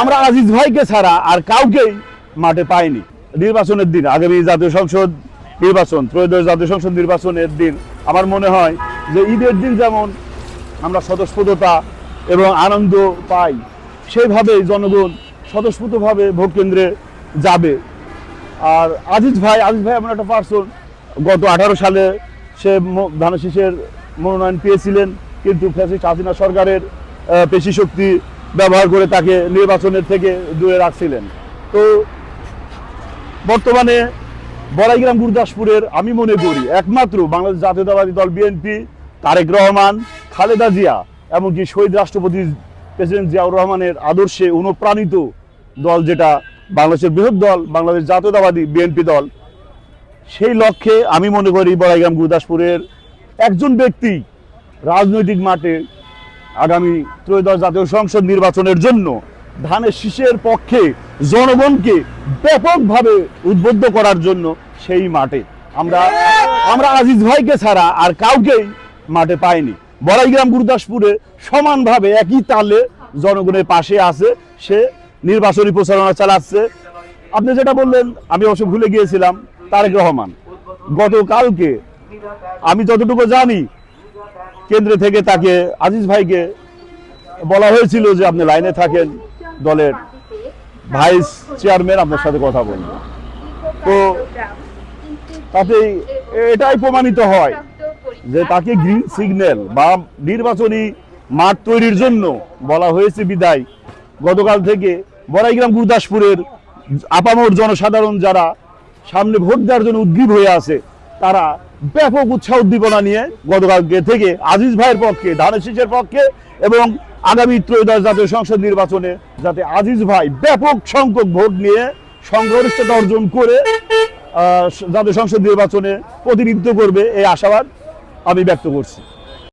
আমরা আজিজ ভাইকে ছাড়া আর কাউকেই মাঠে পাইনি। নির্বাচনের দিন, আগামী জাতীয় সংসদ নির্বাচন, ত্রয়োদশ জাতীয় সংসদ নির্বাচনের দিন, আমার মনে হয় যে ঈদের দিন যেমন আমরা স্বতঃস্ফূর্ততা এবং আনন্দ পাই সেইভাবেই জনগণ স্বতঃস্ফূর্তভাবে ভোট কেন্দ্রে যাবে। আর আজিজ ভাই আজিজ ভাই এমন একটা পার্সন গত আঠারো সালে সে ধানশীষের মনোনয়ন পেয়েছিলেন, কিন্তু ফ্যাসিস্ট হাসিনা সরকারের পেশি শক্তি ব্যবহার করে তাকে নির্বাচনের থেকে দূরে রাখছিলেন। তো বর্তমানে বড়াইগ্রাম গুরদাসপুরের আমি মনে করি একমাত্র বাংলাদেশ জাতীয়তাবাদী দল বিএনপি তারেক রহমান, খালেদা জিয়া এমনকি শহীদ রাষ্ট্রপতি প্রেসিডেন্ট জিয়াউর রহমানের আদর্শে অনুপ্রাণিত দল যেটা বাংলাদেশের বৃহৎ দল, বাংলাদেশ জাতীয়তাবাদী বিএনপি দল। সেই লক্ষ্যে আমি মনে করি বড়াইগ্রাম গুরদাসপুরের একজন ব্যক্তি রাজনৈতিক মাঠে আগামী ত্রয়োদশ জাতীয় সংসদ নির্বাচনের জন্য ধানের শীষের পক্ষে জনগণকে ব্যাপকভাবে উদ্বুদ্ধ করার জন্য সেই মাঠে। আমরা আমরা আজিজ ভাইকে ছাড়া আর কাউকেই মাঠে পাইনি। বড়াইগ্রাম গুরুদাসপুরে সমানভাবে একই তালে জনগণের পাশে আছে, সে নির্বাচনী প্রচারণা চালাচ্ছে। আপনি যেটা বললেন, আমি অবশ্য ভুলে গিয়েছিলাম, তারেক রহমান। গতকালকে, আমি যতটুকু জানি কেন্দ্রে থেকে তাকে আজিজ ভাইকে বলা হয়েছিল যে আপনি লাইনে থাকেন দলের ভাইস চেয়ারম্যান, আপনার সাথে কথা বলব। তো তাতে এটাই প্রমাণিত হয় যে তাকে গ্রিন সিগন্যাল বা নির্বাচনী মাঠ তৈরির জন্য বলা হয়েছে বিদায়। গতকাল থেকে বড়াইগ্রাম গুরদাসপুরের আপামর জনসাধারণ যারা সামনে ভোট দেওয়ার জন্য উদ্গ্রীব হয়ে আছে, তারা ব্যাপক উৎসাহ উদ্দীপনা নিয়ে গতকালকে থেকে আজিজ ভাইয়ের পক্ষে, ধানের শীষের পক্ষে এবং আগামী ত্রয়োদশ জাতীয় সংসদ নির্বাচনে যাতে আজিজ ভাই ব্যাপক সংখ্যক ভোট নিয়ে সংঘর্ষতা অর্জন করে জাতীয় সংসদ নির্বাচনে প্রতিনিধিত্ব করবে, এই আশাবাদ আমি ব্যক্ত করছি।